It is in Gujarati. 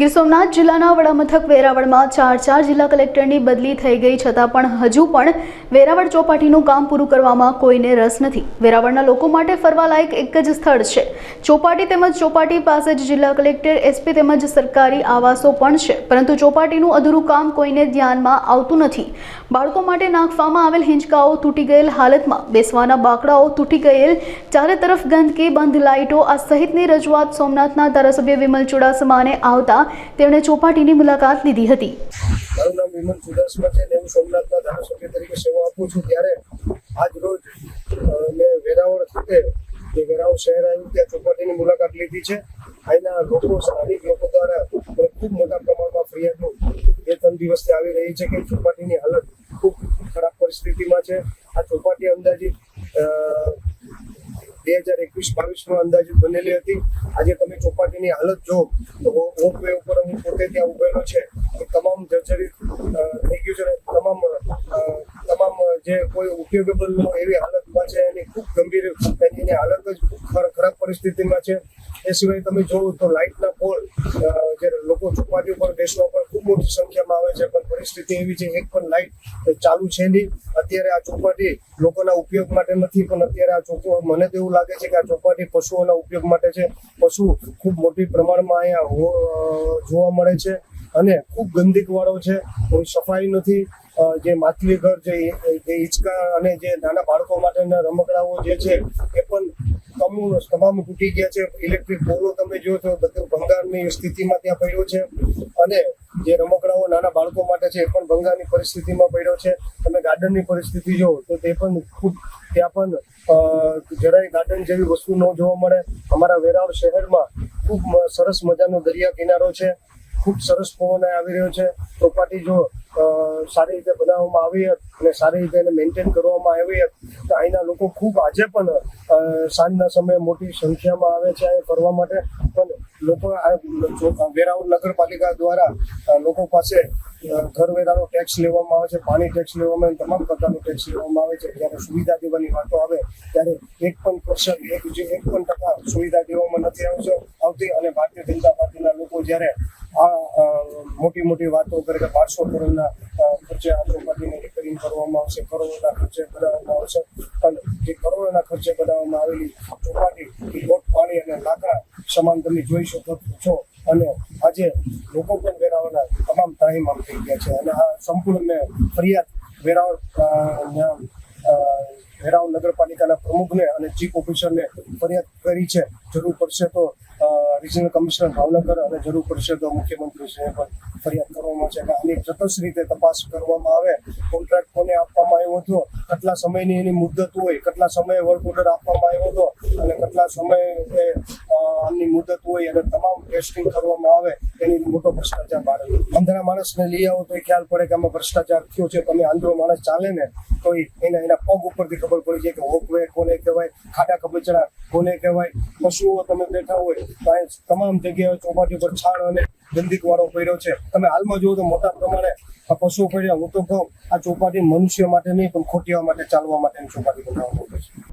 ગીર સોમનાથ જિલ્લાના વડામથક વેરાવળમાં ચાર ચાર જિલ્લા કલેક્ટરની બદલી થઈ ગઈ, છતાં પણ હજુ પણ વેરાવળ ચોપાટીનું કામ પૂરું કરવામાં કોઈને રસ નથી. વેરાવળના લોકો માટે ફરવાલાયક એક જ સ્થળ છે. ચોપાટી તેમજ ચોપાટી પાસે જ જિલ્લા કલેક્ટર એસપી તેમજ સરકારી આવાસો પણ છે. પરંતુ ચોપાટીનું અધૂરું કામ કોઈને ધ્યાનમાં આવતું નથી. બાળકો માટે નાખવામાં આવેલ હિંચકાઓ તૂટી ગયેલ હાલતમાં. બેસવાના બાકડાઓ તૂટી ગયેલ. ચારે તરફ ગંદકી, બંધ લાઇટો. આ સહિતની રજૂઆત સોમનાથના ધારાસભ્ય વિમલ ચુડાસમાને આવતા તેમણે ચોપાટીની મુલાકાત લીધી હતી. મારું નામ વિમલ ચુડાસમા છે હું સોમનાથના ધારાસભ્ય તરીકે સેવા આપું છું. ત્યારે આજ રોજ મેં વેરાવળ ખાતે, જે શહેર આવ્યું, ત્યાં ચોપાટીની મુલાકાત લીધી છે. અહીંના લોકો, સ્થાનિક લોકો દ્વારા ખૂબ મોટા પ્રમાણમાં ફરિયાદો બે ત્રણ દિવસથી આવી રહી છે કે ચોપાટીની હાલત ખૂબ ખરાબ પરિસ્થિતિમાં છે. આ ચોપાટી અંદાજિત બે હજાર એકવીસ બાવીસમાં અંદાજે બનેલી હતી. આજે તમે ચોપાટીની હાલત જો તો રોપવે ઉપર હું પોતે ત્યાં ઉભેલો છે. તમામ જર્જરિત થઈ ગયું છે તમામ તમામ જે કોઈ ઉપયોગેબલ એવી હાલતમાં છે એની ખૂબ ગંભીર એની હાલત જ ખરાબ પરિસ્થિતિમાં છે. એ સિવાય તમે જોવો તો લાઇટના પોલ જે લોકો ચોપાટી ઉપર બેસવા પર ખૂબ મોટી સંખ્યામાં આવે છે, પણ પરિસ્થિતિ એવી છે, એક પણ લાઇટ ચાલુ છે નહીં. અત્યારે આ ચોપાટી લોકોના ઉપયોગ માટે નથી, પણ અત્યારે આ ચોપા મને તો એવું લાગે છે કે આ ચોપાટી પશુઓના ઉપયોગ માટે છે. પશુ ખૂબ મોટી પ્રમાણમાં અહીંયા જોવા મળે છે અને ખૂબ ગંદકી વાળો છે. કોઈ સફાઈ નથી. જે માછલી ઘર જે હિંચકા અને જે નાના બાળકો માટેના રમકડાઓ જે છે, એ પણ તમામ તમામ તૂટી ગયા છે. ઇલેક્ટ્રિક બોલો તમે જો તો બધું ભંગારની સ્થિતિમાં ત્યાં પડ્યો છે. અને જે રમકડાઓ નાના બાળકો માટે છે એ પણ ભંગાની પરિસ્થિતિમાં પડ્યો છે. તમે ગાર્ડનની પરિસ્થિતિ જોવો તો તે પણ ખૂબ ત્યાં પણ જરાય ગાર્ડન જેવી વસ્તુ ન જોવા મળે. અમારા વેરાવળ શહેરમાં ખૂબ સરસ મજાનો દરિયા કિનારો છે. ખૂબ સરસ પવન આવી રહ્યો છે. ચોપાટી જો સારી રીતે બનાવવામાં આવી હોત અને સારી રીતે એને મેન્ટેન કરવામાં આવી હોત, તો અહીંના લોકો ખૂબ આજે પણ સાંજના સમયે મોટી સંખ્યામાં આવે છે અહીં ફરવા માટે. પણ લોકો વેરાવળ નગરપાલિકા દ્વારા લોકો પાસે ઘર વેરાનો ટેક્સ લેવામાં આવે છે, પાણી ટેક્સ લેવામાં આવે, તમામ પ્રકારનો ટેક્સ લેવામાં આવે છે. જ્યારે સુવિધા દેવાની વાતો આવે, ત્યારે એક પણ પર્સન્ટ એક જે એક પણ ટકા સુવિધા દેવામાં નથી આવશે, આવતી અને ભારતીય જનતા પાર્ટીના લોકો જ્યારે આ મોટી મોટી વાતો કરે કે બારસો કરોડના ખર્ચે આ ચોપાટીને રિપેરિંગ કરવામાં આવશે, કરોડોના ખર્ચે બનાવવામાં આવશે. પણ જે કરોડોના ખર્ચે બનાવવામાં આવેલી ચોપાટી લોટ, પાણી અને લાકડા સમાન તમે જોઈ શકો છો. અને આજે લોકો પણ વેરાવાના તમામ ત્રાહીમામ થઈ ગયા છે. અને આ સંપૂર્ણ મેં ફરિયાદ વેરાવળ વેરાવળ નગરપાલિકાના પ્રમુખને અને ચીફ ઓફિસરને ફરિયાદ કરી છે. જરૂર પડશે તો રિજનલ કમિશનર ભાવનગર અને જરૂર પડશે તો મુખ્યમંત્રીશ્રીને પણ ફરિયાદ કરવામાં છે આની તટસ્થ રીતે તપાસ કરવામાં આવે. કોન્ટ્રાક્ટ કોને આપવામાં આવ્યો હતો? કેટલા સમયની એની મુદત હોય? કેટલા સમયે વર્ક ઓર્ડર આપવામાં આવ્યો હતો? અને કેટલા સમયે આમની મુદત હોય અને તમામ ટેસ્ટિંગ કરવામાં આવે, એની મોટો ભ્રષ્ટાચાર બહાર અંધરા માણસને લઈ આવો તો એ ખ્યાલ પડે કે આમાં ભ્રષ્ટાચાર થયો છે. તમે આંધળો માણસ ચાલે ને, તો એના એના પગ ઉપરથી ખબર પડી જાય કે હોકવે કોને કહેવાય ખાડા કબચડા કોને કહેવાય, પશુઓ તમે બેઠા હોય, તો તમામ જગ્યાએ ચોપાટી પર છાણ અને ગંદકી વાળો પડ્યો છે. તમે હાલમાં જુઓ તો મોટા પ્રમાણે આ પશુઓ પડ્યા હું તો કહું, આ ચોપાટી મનુષ્ય માટે નહીં, પણ ખોટિયા માટે, ચાલવા માટેની ચોપાટી બનાવવામાં આવે છે.